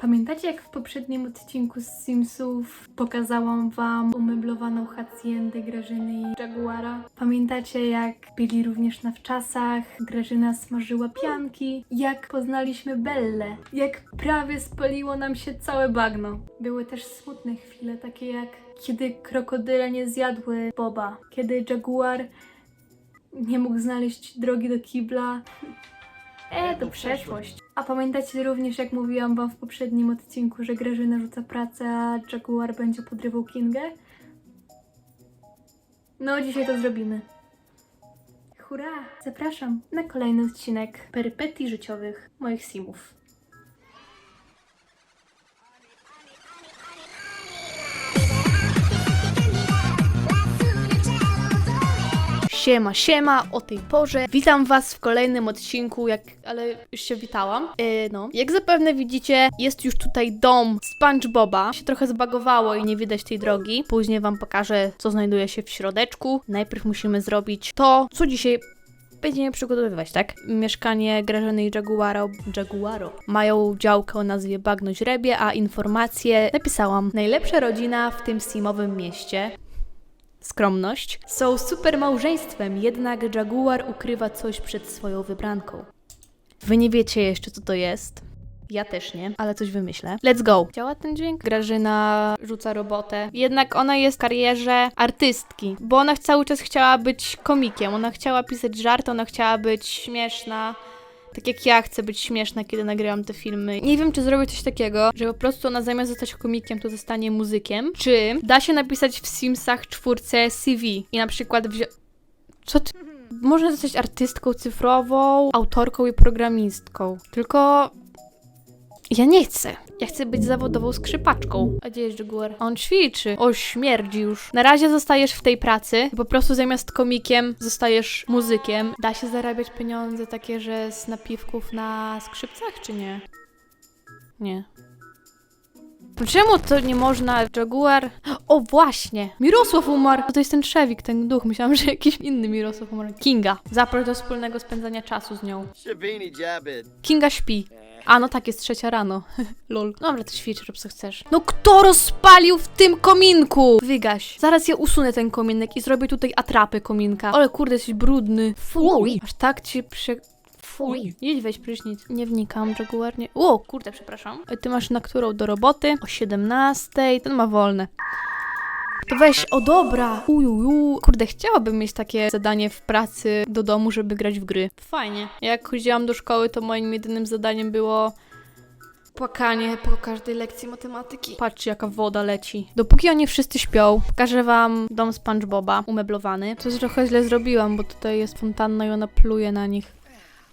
Pamiętacie, jak w poprzednim odcinku z Simsów pokazałam wam umeblowaną haciendę Grażyny i Jaguara? Pamiętacie, jak byli również na wczasach, Grażyna smażyła pianki, jak poznaliśmy Bellę, jak prawie spaliło nam się całe bagno. Były też smutne chwile, takie jak kiedy krokodyle nie zjadły Boba, kiedy Jaguar nie mógł znaleźć drogi do kibla. E, to przeszłość. A pamiętacie również, jak mówiłam wam w poprzednim odcinku, że Grażyna rzuca pracę, a Jaguar będzie podrywał Kingę? No, dzisiaj to zrobimy. Hurra! Zapraszam na kolejny odcinek perypetii życiowych moich simów. Siema, siema, o tej porze. Witam was w kolejnym odcinku, jak, ale już się witałam. Yy, no. Jak zapewne widzicie, jest już tutaj dom SpongeBoba. Się trochę zbagowało i nie widać tej drogi. Później wam pokażę, co znajduje się w środeczku. Najpierw musimy zrobić to, co dzisiaj będziemy przygotowywać, tak? Mieszkanie Grażyny i Jaguaro, Jaguaro mają działkę o nazwie Bagno Źrebie, a informacje napisałam. Najlepsza rodzina w tym simowym mieście. Skromność. Są super małżeństwem, jednak Jaguar ukrywa coś przed swoją wybranką. Wy nie wiecie jeszcze, co to jest. Ja też nie, ale coś wymyślę. Let's go! Działa ten dźwięk? Grażyna rzuca robotę. Jednak ona jest w karierze artystki, bo ona cały czas chciała być komikiem. Ona chciała pisać żart, ona chciała być śmieszna. Tak jak ja chcę być śmieszna, kiedy nagrywam te filmy. Nie wiem, czy zrobię coś takiego, że po prostu ona zamiast zostać komikiem, to zostanie muzykiem. Czy da się napisać w Simsach czwórce CV i na przykład wziąć... Co ty... Można zostać artystką cyfrową, autorką i programistką. Tylko ja nie chcę. Ja chcę być zawodową skrzypaczką. A gdzie jest Jaguar? On ćwiczy. O, śmierdzi już. Na razie zostajesz w tej pracy po prostu zamiast komikiem zostajesz muzykiem. Da się zarabiać pieniądze takie, że z napiwków na skrzypcach, czy nie? Nie. Czemu to nie można? Jaguar? O, właśnie! Mirosław umarł! To jest ten Trzewik, ten duch. Myślałam, że jakiś inny Mirosław umarł. Kinga. Zaproś do wspólnego spędzania czasu z nią. Kinga śpi. A no tak, jest trzecia rano. Lol. Dobra, to ćwicz, rób co chcesz. No kto rozpalił w tym kominku? Wygaś. Zaraz ja usunę ten kominek i zrobię tutaj atrapy kominka. Ale kurde, jesteś brudny. Fuj. Aż tak ci prze... Fuj. Idź weź prysznic. Nie wnikam, Jaguar nie... O, kurde, przepraszam. Ty masz na którą do roboty? O 17. Ten ma wolne. To weź, o dobra! Ujuju. Kurde, chciałabym mieć takie zadanie w pracy do domu, żeby grać w gry. Fajnie. Jak chodziłam do szkoły, to moim jedynym zadaniem było płakanie po każdej lekcji matematyki. Patrzcie, jaka woda leci. Dopóki oni wszyscy śpią, pokażę wam dom SpongeBoba umeblowany. Coś trochę źle zrobiłam, bo tutaj jest fontanna i ona pluje na nich.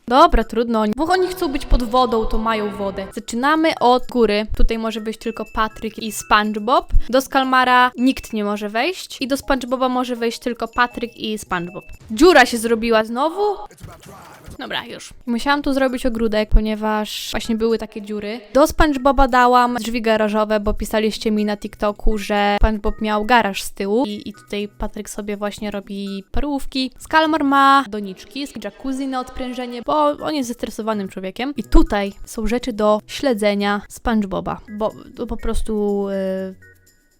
Dobra, trudno. Bo oni chcą być pod wodą, to mają wodę. Zaczynamy od góry. Tutaj może być tylko Patryk i SpongeBob. Do Skalmara nikt nie może wejść. I do SpongeBoba może wejść tylko Patryk i SpongeBob. Dziura się zrobiła znowu. Dobra, już. Musiałam tu zrobić ogródek, ponieważ właśnie były takie dziury. Do SpongeBoba dałam drzwi garażowe, bo pisaliście mi na TikToku, że SpongeBob miał garaż z tyłu i, i tutaj Patryk sobie właśnie robi parówki. Skalmar ma doniczki, jacuzzi na odprężenie, bo on jest zestresowanym człowiekiem. I tutaj są rzeczy do śledzenia SpongeBoba, bo to po prostu... Yy,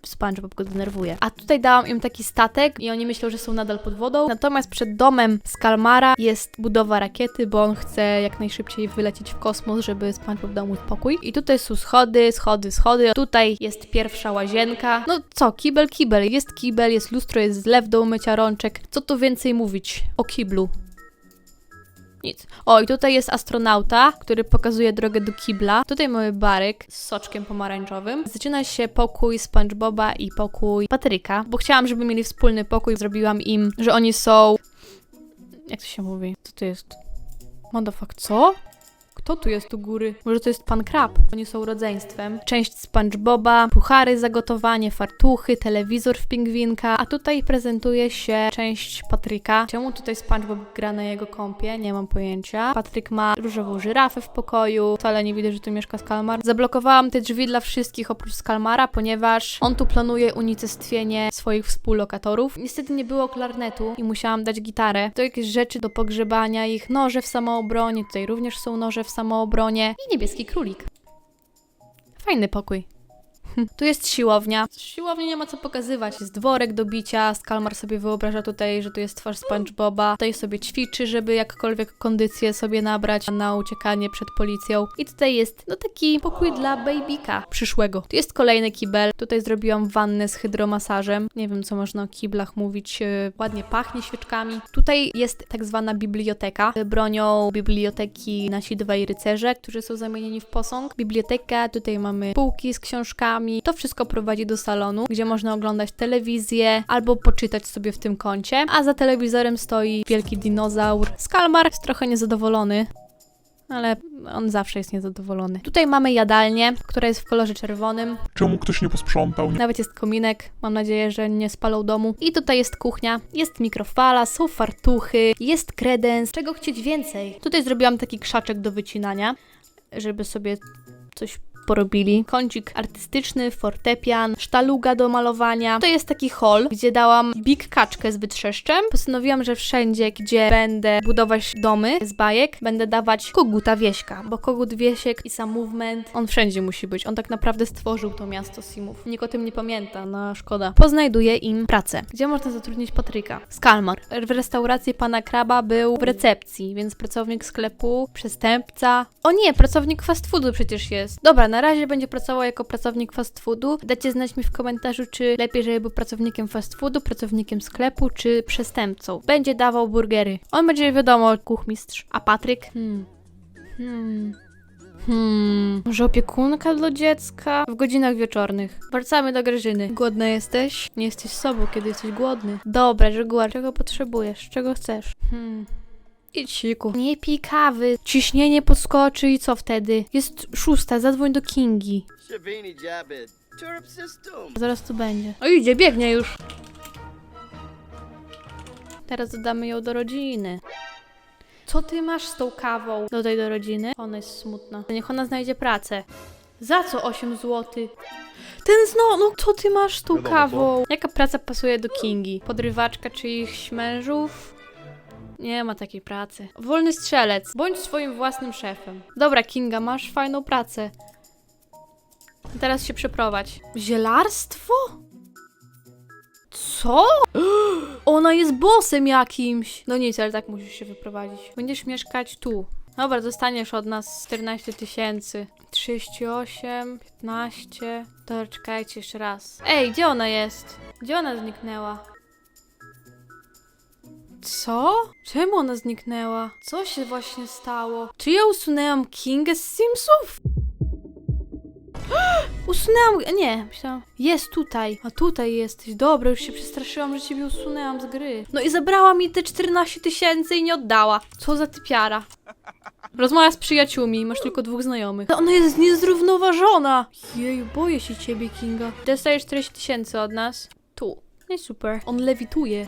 SpongeBob go denerwuje. A tutaj dałam im taki statek i oni myślą, że są nadal pod wodą. Natomiast przed domem Skalmara jest budowa rakiety, bo on chce jak najszybciej wylecieć w kosmos, żeby SpongeBob dał mu spokój. I tutaj są schody, schody, schody. Tutaj jest pierwsza łazienka. No co, kibel, kibel. Jest kibel, jest lustro, jest zlew do umycia rączek. Co tu więcej mówić o kiblu? Nic. O, i tutaj jest astronauta, który pokazuje drogę do kibla. Tutaj mamy baryk z soczkiem pomarańczowym. Zaczyna się pokój SpongeBoba i pokój Patryka, bo chciałam, żeby mieli wspólny pokój. Zrobiłam im, że oni są... Jak to się mówi? Co to jest? Motherfuck, co? Kto tu jest u góry? Może to jest pan Krab? Oni są rodzeństwem. Część SpongeBoba, puchary za gotowanie, fartuchy, telewizor w pingwinka, a tutaj prezentuje się część Patryka. Czemu tutaj SpongeBob gra na jego kąpie? Nie mam pojęcia. Patryk ma różową żyrafę w pokoju. Wcale nie widać, że tu mieszka Skalmar. Zablokowałam te drzwi dla wszystkich oprócz Skalmara, ponieważ on tu planuje unicestwienie swoich współlokatorów. Niestety nie było klarnetu i musiałam dać gitarę. To jakieś rzeczy do pogrzebania ich, noże w samoobronie, tutaj również są noże w samoobronie i niebieski królik. Fajny pokój. Tu jest siłownia. Siłowni nie ma co pokazywać. Jest dworek do bicia. Skalmar sobie wyobraża tutaj, że tu jest twarz SpongeBoba. Tutaj sobie ćwiczy, żeby jakkolwiek kondycję sobie nabrać na uciekanie przed policją. I tutaj jest, no taki pokój dla babyka przyszłego. Tu jest kolejny kibel. Tutaj zrobiłam wannę z hydromasażem. Nie wiem, co można o kiblach mówić. e, Ładnie pachnie świeczkami. Tutaj jest tak zwana biblioteka. Bronią biblioteki nasi dwaj rycerze, którzy są zamienieni w posąg. Biblioteka, tutaj mamy półki z książkami. To wszystko prowadzi do salonu, gdzie można oglądać telewizję albo poczytać sobie w tym kącie. A za telewizorem stoi wielki dinozaur. Skalmar jest trochę niezadowolony. Ale on zawsze jest niezadowolony. Tutaj mamy jadalnię, która jest w kolorze czerwonym. Czemu ktoś nie posprzątał? Nawet jest kominek. Mam nadzieję, że nie spalą domu. I tutaj jest kuchnia. Jest mikrofala, są fartuchy, jest kredens. Czego chcieć więcej? Tutaj zrobiłam taki krzaczek do wycinania, żeby sobie coś porobili. Kącik artystyczny, fortepian, sztaluga do malowania. To jest taki hall, gdzie dałam big kaczkę z wytrzeszczem. Postanowiłam, że wszędzie, gdzie będę budować domy z bajek, będę dawać koguta wieśka, bo kogut wiesiek i sam movement, on wszędzie musi być. On tak naprawdę stworzył to miasto Simów. Nikt o tym nie pamięta, no szkoda. Poznajduję im pracę. Gdzie można zatrudnić Patryka? Skalmar. W restauracji pana Kraba był w recepcji, więc pracownik sklepu, przestępca. O nie, pracownik fast foodu przecież jest. Dobra, na razie będzie pracował jako pracownik fast foodu. Dajcie znać mi w komentarzu, czy lepiej, żeby był pracownikiem fast foodu, pracownikiem sklepu, czy przestępcą. Będzie dawał burgery. On będzie, wiadomo, kuchmistrz. A Patryk? Hmm. Hmm. Hmm. Może opiekunka dla dziecka? W godzinach wieczornych. Wracamy do Grażyny. Głodna jesteś? Nie jesteś sobą, kiedy jesteś głodny. Dobra, Jaguar, czego potrzebujesz? Czego chcesz? Hmm. Idź siku. Nie pij kawy. Ciśnienie podskoczy i co wtedy? Jest szósta, zadzwoń do Kingi. Zaraz tu będzie. O idzie, biegnie już. Teraz dodamy ją do rodziny. Co ty masz z tą kawą? Dodaj do rodziny. Ona jest smutna. Niech ona znajdzie pracę. Za co 8 zł? Ten znowu, no co ty masz z tą kawą? Jaka praca pasuje do Kingi? Podrywaczka czyichś mężów? Nie ma takiej pracy. Wolny strzelec. Bądź swoim własnym szefem. Dobra, Kinga, masz fajną pracę. Teraz się przeprowadź. Zielarstwo? Co? Ona jest bosem jakimś. No nic, ale tak musisz się wyprowadzić. Będziesz mieszkać tu. Dobra, dostaniesz od nas 14 tysięcy. 38, 15. To czekajcie jeszcze raz. Ej, gdzie ona jest? Gdzie ona zniknęła? Co? Czemu ona zniknęła? Co się właśnie stało? Czy ja usunęłam Kingę z Simsów? Usunęłam. Nie, myślałam. Jest tutaj. A tutaj jesteś. Dobra, już się przestraszyłam, że ciebie usunęłam z gry. No i zabrała mi te 14 tysięcy i nie oddała. Co za typiara. Rozmawia z przyjaciółmi, masz tylko dwóch znajomych. No Ona jest niezrównoważona. Jeju, boję się ciebie, Kinga. Dostajesz 40 tysięcy od nas. Tu. No i super. On lewituje.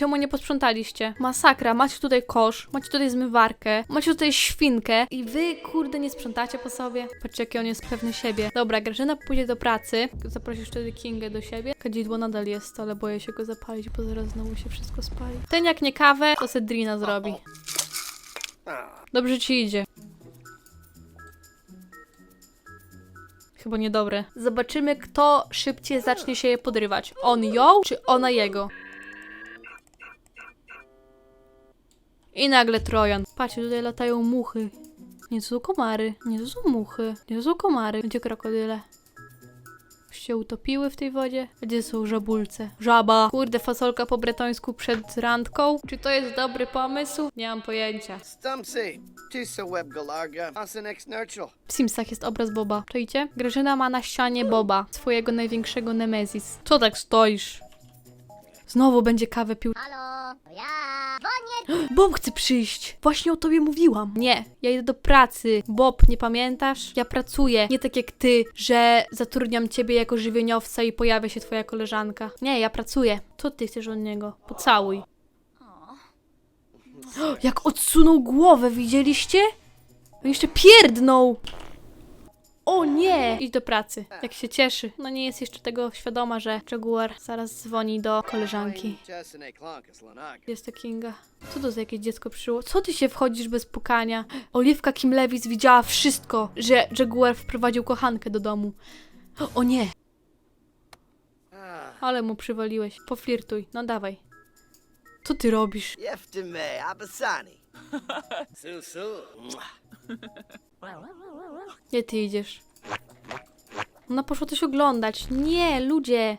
Czemu nie posprzątaliście? Masakra, macie tutaj kosz, macie tutaj zmywarkę, macie tutaj świnkę i wy, kurde, nie sprzątacie po sobie? Patrzcie, jaki on jest pewny siebie. Dobra, Grażyna pójdzie do pracy, zaprosisz wtedy Kingę do siebie. Kadzidło nadal jest, ale boję się go zapalić, bo zaraz znowu się wszystko spali. Ten jak nie kawę, to Cedrina zrobi. Dobrze ci idzie. Chyba niedobre. Zobaczymy, kto szybciej zacznie się je podrywać. On ją, czy ona jego? I nagle Trojan. Patrzcie, tutaj latają muchy. Nie, to są komary. Nie, to są muchy. Nie, to są komary. Gdzie krokodyle? Już się utopiły w tej wodzie? Gdzie są żabulce? Żaba! Kurde, fasolka po bretońsku przed randką? Czy to jest dobry pomysł? Nie mam pojęcia. Stumpsy. Tisa web galarga. Asa next. W Simsach jest obraz Boba. Czujcie? Grażyna ma na ścianie Boba, swojego największego Nemezis. Co tak stoisz? Znowu będzie kawę pił. Halo, to ja, dzwonię. Bob chce przyjść! Właśnie o tobie mówiłam. Nie, ja idę do pracy. Bob, nie pamiętasz? Ja pracuję. Nie tak jak ty, że zatrudniam ciebie jako żywieniowca i pojawia się twoja koleżanka. Nie, ja pracuję. Co ty chcesz od niego? Pocałuj. Jak odsunął głowę, widzieliście? On jeszcze pierdnął. O nie! Idź do pracy. Jak się cieszy. No nie jest jeszcze tego świadoma, że Jaguar zaraz dzwoni do koleżanki. Jest to Kinga. Co to za jakieś dziecko przyszło? Co ty się wchodzisz bez pukania? Oliwka Kim Lewis widziała wszystko, że Jaguar wprowadził kochankę do domu. O nie! Ah, Ale mu przywaliłeś. Poflirtuj. No dawaj. Co ty robisz? Yeftime Abasani. Su su. Gdzie ty idziesz? Ona poszła coś oglądać. Nie, ludzie!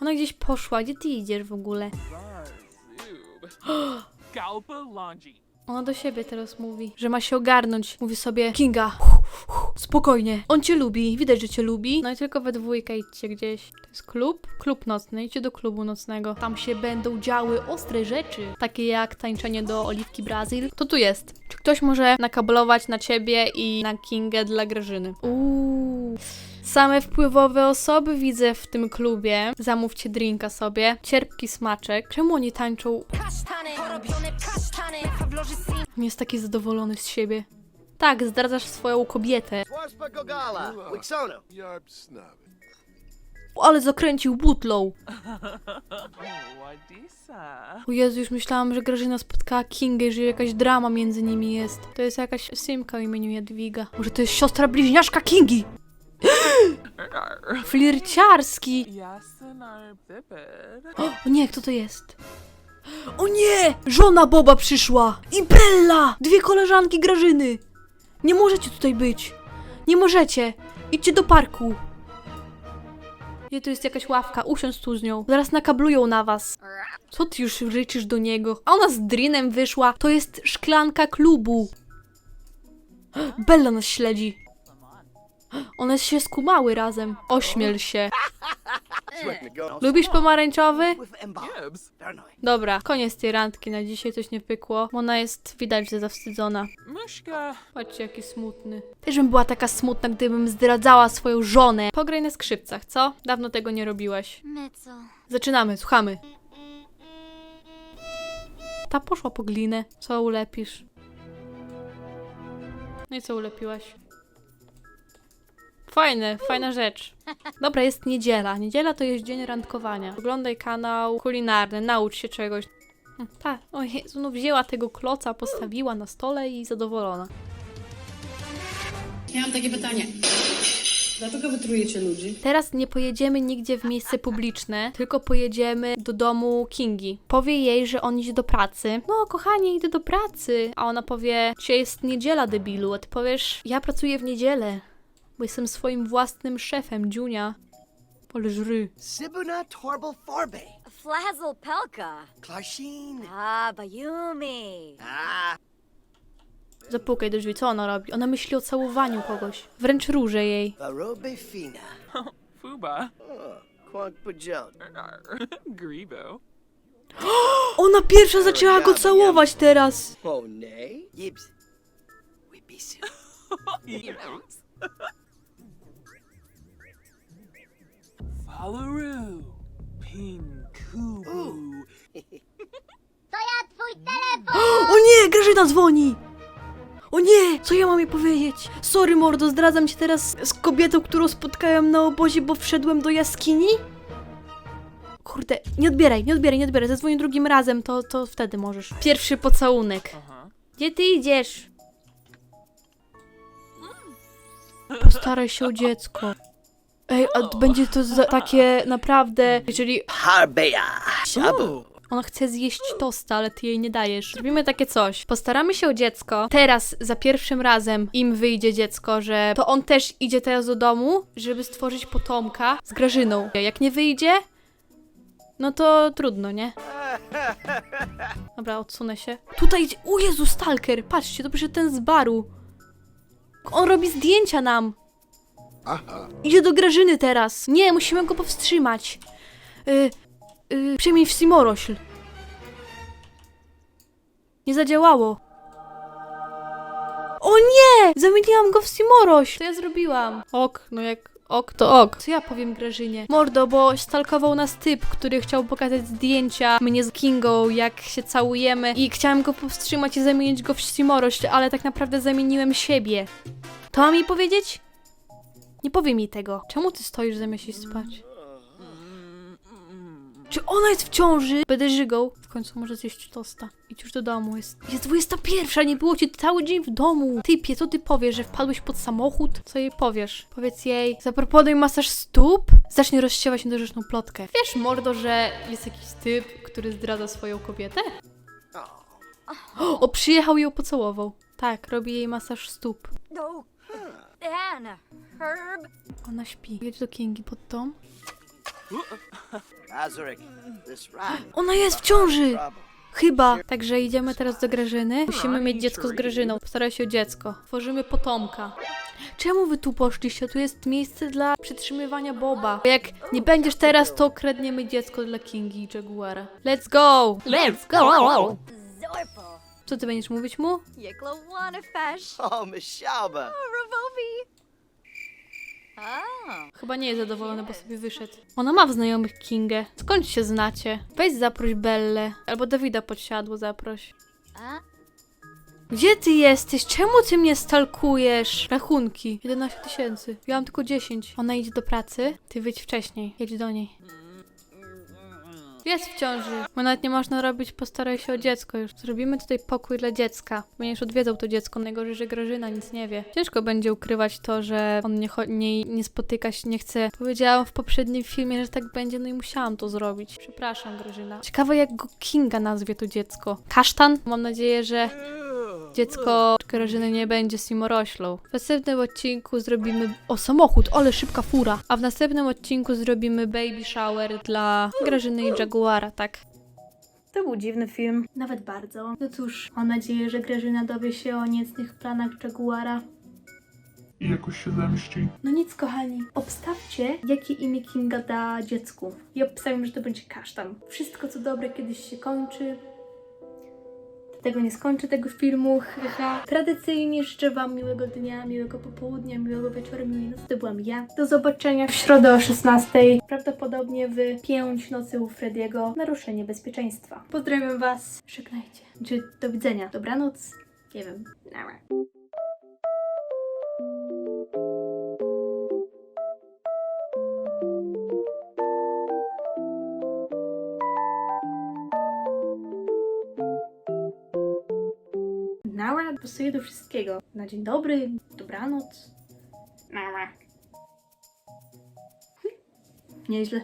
Ona gdzieś poszła. Gdzie ty idziesz w ogóle? Galpa. Ona do siebie teraz mówi, że ma się ogarnąć. Mówi sobie, Kinga, spokojnie. On cię lubi, widać, że cię lubi. No i tylko we dwójkę idźcie gdzieś. To jest klub? Klub nocny. Idźcie do klubu nocnego. Tam się będą działy ostre rzeczy, takie jak tańczenie do Oliwki Brazil. To tu jest. Czy ktoś może nakablować na ciebie i na Kingę dla Grażyny? Uuu. Same wpływowe osoby widzę w tym klubie. Zamówcie drinka sobie. Cierpki smaczek. Czemu oni tańczą nie jest taki zadowolony z siebie. Tak, zdradzasz swoją kobietę. Ale zakręcił butlą. O Jezu, już myślałam, że Grażyna spotkała Kingę i że jakaś drama między nimi jest. To jest jakaś Simka o imieniu Jadwiga. Może to jest siostra bliźniaszka Kingi? Flirciarski. O nie, kto to jest? O nie! Żona Boba przyszła! I Bella! Dwie koleżanki Grażyny! Nie możecie tutaj być! Nie możecie! Idźcie do parku! Nie, to jest jakaś ławka, usiądź tu z nią. Zaraz nakablują na was. Co ty już ryczysz do niego? A ona z Drinem wyszła. To jest szklanka klubu. Bella nas śledzi. One się skumały razem. Ośmiel się. Lubisz pomarańczowy? Dobra, koniec tej randki. Na dzisiaj coś nie pykło. Ona jest, widać, że zawstydzona. Mushka. Patrzcie, jaki smutny. Też bym była taka smutna, gdybym zdradzała swoją żonę. Pograj na skrzypcach, co? Dawno tego nie robiłaś. My co? Zaczynamy, słuchamy. Ta poszła po glinę. Co ulepisz? No i co ulepiłaś? Fajne, fajna rzecz. Dobra, jest niedziela. Niedziela to jest dzień randkowania. Oglądaj kanał kulinarny, naucz się czegoś. Hm, Tak, o Jezu, no wzięła tego kloca, postawiła na stole i zadowolona. Ja mam takie pytanie. Dlaczego wytrujecie ludzi? Teraz nie pojedziemy nigdzie w miejsce publiczne, tylko pojedziemy do domu Kingi. Powie jej, że on idzie do pracy. No, kochanie, idę do pracy. A ona powie, dzisiaj jest niedziela, debilu. A ty powiesz, ja pracuję w niedzielę, bo jestem swoim własnym szefem, Dziunia. Ale żry. Sibuna Torbal Farbe. Flazzle Pelka. Klarshin. Ah, Bayumi. Ah. Zapukaj do drzwi, co ona robi? Ona myśli o całowaniu kogoś. Wręcz róże jej. Varobe Fina. Fuba. Quank Pajot. Grivo. Ona pierwsza zaczęła go całować teraz. Oh, nay. Yibs. Wibisu. Faluru. Pinkubu. To ja twój telefon! O nie, Grażyna dzwoni! O nie, co ja mam jej powiedzieć? Sorry mordo, zdradzam cię teraz z kobietą, którą spotkałem na obozie, bo wszedłem do jaskini? Kurde, nie odbieraj, nie odbieraj, nie odbieraj. Zadzwonię drugim razem, to, to wtedy możesz. Pierwszy pocałunek. Gdzie ty idziesz? Postaraj się o dziecko. Ej, a będzie to za takie naprawdę, jeżeli Harbeya. Shabu. Ona chce zjeść tosta, ale ty jej nie dajesz. Zrobimy takie coś. Postaramy się o dziecko. Teraz, za pierwszym razem im wyjdzie dziecko, że to on też idzie teraz do domu, żeby stworzyć potomka z Grażyną. Jak nie wyjdzie, no to trudno, nie? Dobra, odsunę się. Tutaj idzie... O Jezu, stalker! Patrzcie, to przyszedł ten z baru. On robi zdjęcia nam. Aha. Idzie do Grażyny teraz. Nie, musimy go powstrzymać. Y, y, przemień w Simorośl. Nie zadziałało. O nie! Zamieniłam go w Simorośl. Co ja zrobiłam? Ok, no jak ok, to ok. Co ja powiem Grażynie? Mordo, bo stalkował nas typ, który chciał pokazać zdjęcia mnie z Kingą, jak się całujemy i chciałam go powstrzymać i zamienić go w Simorośl, ale tak naprawdę zamieniłem siebie. To mam jej powiedzieć? Nie powie mi tego. Czemu ty stoisz zamiast iść spać? Czy ona jest w ciąży? Będę żygał. W końcu może zjeść tosta. Idź już do domu. Jest, jest 21, nie było cię cały dzień w domu. Typie, co ty powiesz, że wpadłeś pod samochód? Co jej powiesz? Powiedz jej, zaproponuj masaż stóp? Zacznie rozsiewać niedorzeczną plotkę. Wiesz, mordo, że jest jakiś typ, który zdradza swoją kobietę? O, przyjechał i ją pocałował. Tak, robi jej masaż stóp. Anna. Herb. Ona śpi. Jedź do Kingi pod dom. Azaric, this ride. Ona jest w ciąży! Chyba. Także idziemy teraz do Grażyny. Musimy mieć dziecko z Grażyną. Postaraj się o dziecko. Tworzymy potomka. Czemu wy tu poszliście? Tu jest miejsce dla przytrzymywania Boba. Jak nie będziesz teraz, to kradniemy dziecko dla Kingi i Jaguara. Let's go! Let's go! Zorpo. Co ty będziesz mówić mu? Yekla Wanafesh. Oh, Miss Shaba. Ravovi. Oh. Chyba nie jest zadowolony, bo sobie wyszedł. Ona ma w znajomych Kingę. Skąd się znacie? Weź zaproś Bellę. Albo Dawida pod siadło zaproś. A? Gdzie ty jesteś? Czemu ty mnie stalkujesz? Rachunki. 11 tysięcy. Ja mam tylko 10. Ona idzie do pracy. Ty wyjdź wcześniej. Jedź do niej. Jest w ciąży. Bo nawet nie można robić, postaraj się o dziecko już. Zrobimy tutaj pokój dla dziecka. Będziesz odwiedzał to dziecko. Najgorzej, że Grażyna nic nie wie. Ciężko będzie ukrywać to, że on nie, nie, nie spotyka się, nie chce. Powiedziałam w poprzednim filmie, że tak będzie, no i musiałam to zrobić. Przepraszam, Grażyna. Ciekawe, jak go Kinga nazwie to dziecko. Kasztan? Mam nadzieję, że dziecko Grażyny nie będzie simoroślą. W następnym odcinku zrobimy... O, samochód, ale szybka fura. A w następnym odcinku zrobimy baby shower dla Grażyny i Jaguara, tak? To był dziwny film. Nawet bardzo. No cóż, mam nadzieję, że Grażyna dowie się o niecnych planach Jaguara. i jakoś się zemści. No nic, kochani. Obstawcie, jakie imię Kinga da dziecku. I obstawiam, że to będzie kasztan. Wszystko, co dobre, kiedyś się kończy. Tego nie skończę, tego filmu. Haha. Tradycyjnie życzę Wam miłego dnia, miłego popołudnia, miłego wieczoru, miłej nocy. To byłam ja. Do zobaczenia w środę o 16. Prawdopodobnie w 5 nocy u Frediego. Naruszenie bezpieczeństwa. Pozdrawiam Was. Żegnajcie. Czy do widzenia. Dobranoc. Nie wiem. Nara. Pasuje do wszystkiego. Na dzień dobry, dobranoc. Nieźle.